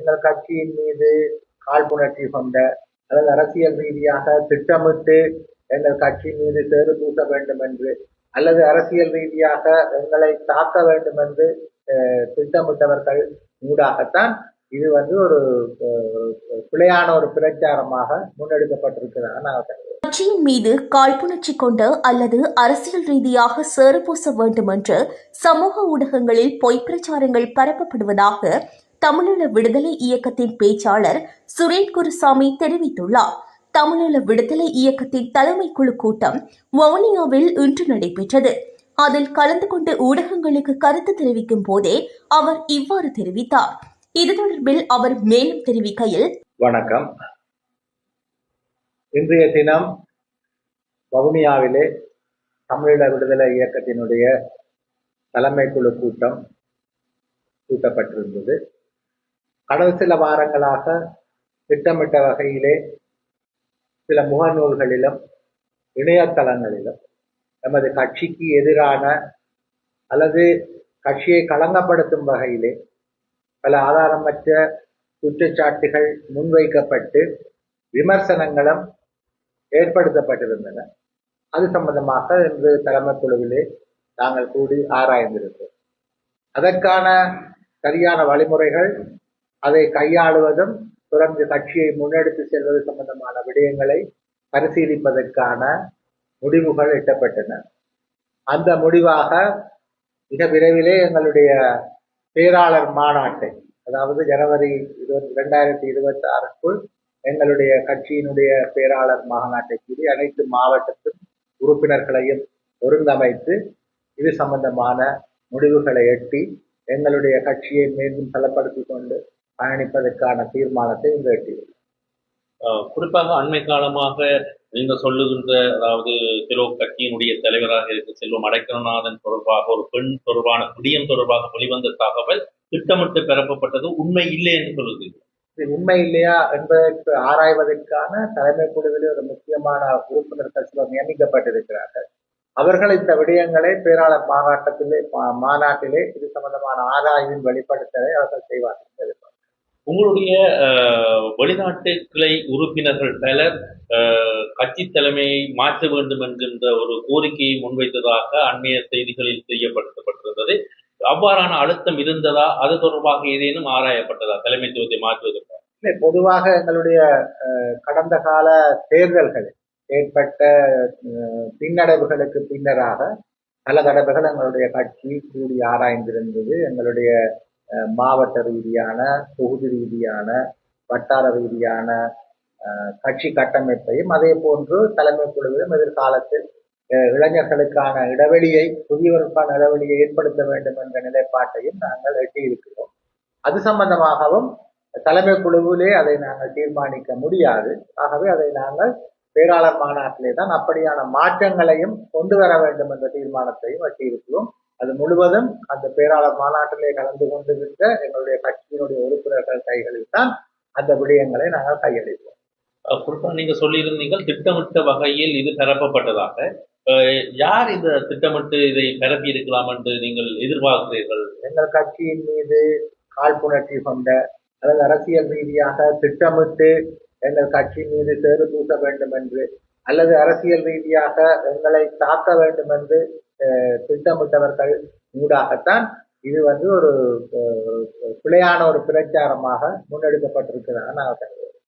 எங்கள் கட்சியின் மீது காழ்ப்புணர்ச்சி கொண்ட அல்லது அரசியல் ரீதியாக திட்டமிட்டு எங்கள் கட்சி மீது சேறு பூச வேண்டும் என்று அல்லது அரசியல் ரீதியாக எங்களை தாக்க வேண்டும் என்று திட்டமிட்டவர்கள் ஊடாகத்தான் இது வந்து ஒரு பிழையான ஒரு பிரச்சாரமாக முன்னெடுக்கப்பட்டிருக்கிறதாக நான் கட்சியின் மீது காழ்ப்புணர்ச்சி கொண்டு அல்லது அரசியல் ரீதியாக சேறுபூச வேண்டும் என்று சமூக ஊடகங்களில் பொய் பிரச்சாரங்கள் பரப்பப்படுவதாக தமிழீழ விடுதலை இயக்கத்தின் பேச்சாளர் சுரேன் குருசாமி தெரிவித்துள்ளார். தமிழீழ விடுதலை இயக்கத்தின் தலைமை குழு கூட்டம் வவுனியாவில் இன்று நடைபெற்றது. அதில் கலந்து கொண்டு ஊடகங்களுக்கு கருத்து தெரிவிக்கும் போதே அவர் இவ்வாறு தெரிவித்தார். இது தொடர்பில் அவர் மேலும் தெரிவிக்கையில் வணக்கம். இன்றைய தினம் வவுனியாவிலே தமிழீழ விடுதலை இயக்கத்தினுடைய தலைமை குழு கூட்டம் கூட்டப்பட்டிருந்தது. கடந்த சில வாரங்களாக திட்டமிட்ட வகையிலே சில முகநூல்களிலும் இணையதளங்களிலும் நமது கட்சிக்கு எதிரான அல்லது கட்சியை களங்கப்படுத்தும் வகையிலே பல ஆதாரமற்ற குற்றச்சாட்டுகள் முன்வைக்கப்பட்டு விமர்சனங்களும் ஏற்படுத்தப்பட்டிருந்தன. அது சம்பந்தமாக இன்று தலைமை குழுவிலே நாங்கள் கூடி ஆராய்ந்திருந்தோம் அதற்கான சரியான வழிமுறைகள் அதை கையாளுவதும் தொடர்ந்து கட்சியை முன்னெடுத்து செல்வது சம்பந்தமான விடயங்களை பரிசீலிப்பதற்கான முடிவுகள் எட்டப்பட்டன. அந்த முடிவாக மிக விரைவிலே எங்களுடைய பேராளர் மாநாட்டை அதாவது ஜனவரி இருபத்தி ரெண்டாயிரத்தி இருபத்தி ஆறுக்குள் எங்களுடைய கட்சியினுடைய பேராளர் மாநாட்டை கூறி அனைத்து மாவட்டத்தின் உறுப்பினர்களையும் ஒருங்கமைத்து இது சம்பந்தமான முடிவுகளை எட்டி எங்களுடைய கட்சியை மீண்டும் பலப்படுத்திக் கொண்டு பயணிப்பதற்கான தீர்மானத்தை இங்கு எட்டியுள்ளது குறிப்பாக அண்மை காலமாக நீங்க சொல்லுகின்ற அதாவது திலோ கட்சியினுடைய தலைவராக இருக்க செல்வம் அடைக்கலநாதன் தொடர்பாக ஒரு பெண் தொடர்பான குடியம் தொடர்பாக வெளிவந்த தகவல் திட்டமிட்டு பெறப்பட்டது உண்மை இல்லை என்று இது உண்மை இல்லையா என்பதற்கு ஆராய்வதற்கான தலைமை குழுவிலே ஒரு முக்கியமான உறுப்பினர்கள் சிலர் நியமிக்கப்பட்டிருக்கிறார்கள். அவர்கள் இந்த விடயங்களை பேராளர் மாநாட்டத்திலே மாநாட்டிலே இது சம்பந்தமான ஆராய்வின் வெளிப்படுத்தலை அவர்கள் செய்வார்கள். உங்களுடைய வெளிநாட்டு கிளை உறுப்பினர்கள் பலர் கட்சி தலைமையை மாற்ற வேண்டும் என்கின்ற ஒரு கோரிக்கையை முன்வைத்ததாக அண்மைய செய்திகளில் தெரியப்படுத்தப்பட்டிருந்தது. அவ்வாறான அழுத்தம் இருந்ததா? அது தொடர்பாக ஏதேனும் ஆராயப்பட்டதா? தலைமைத்துவத்தை மாற்றுவதற்கு. இல்லை பொதுவாக எங்களுடைய கடந்த கால தேர்தல்களில் ஏற்பட்ட பின்னடைவுகளுக்கு பின்னராக பல தடவைகள் எங்களுடைய கட்சி கூடி ஆராய்ந்திருந்தது. எங்களுடைய மாவட்ட ரீதியான தொகுதி ரீதியான வட்டார ரீதியான கட்சி கட்டமைப்பையும் அதே போன்று தலைமை குழுவிலும் எதிர்காலத்தில் இளைஞர்களுக்கான இடைவெளியை புதியவருக்கான இடைவெளியை ஏற்படுத்த வேண்டும் என்ற நிலைப்பாட்டையும் நாங்கள் எட்டியிருக்கிறோம். அது சம்பந்தமாகவும் தலைமை குழுவிலே அதை நாங்கள் தீர்மானிக்க முடியாது. ஆகவே அதை நாங்கள் பேராளர் மாநாட்டிலே தான் அப்படியான மாற்றங்களையும் கொண்டு வர வேண்டும் என்ற தீர்மானத்தையும் வச்சிருக்கிறோம் அது முழுவதும் அந்த பேராளர் மாநாட்டிலே கலந்து கொண்டிருந்த எங்களுடைய கட்சியினுடைய உறுப்பினர்கள் கைகளில் தான் அந்த விடயங்களை நாங்கள் கையளிப்போம் குறிப்பாக நீங்க சொல்லியிருந்தீர்கள் திட்டமிட்ட வகையில் இது பரப்பப்பட்டதாக யார் இந்த திட்டமிட்டு இதை பரப்பி இருக்கலாம் என்று நீங்கள் எதிர்பார்க்கிறீர்கள்? எங்கள் கட்சியின் மீது காழ்ப்புணர்ச்சி கொண்ட அல்லது அரசியல் ரீதியாக திட்டமிட்டு எங்கள் கட்சி மீது சேறு பூச வேண்டும் என்று அல்லது அரசியல் ரீதியாக எங்களை தாக்க வேண்டும் என்று திட்டமிட்டவர்கள் ஊடாகத்தான் இது வந்து ஒரு பிழையான ஒரு பிரச்சாரமாக முன்னெடுக்கப்பட்டிருக்கிறதாக நான்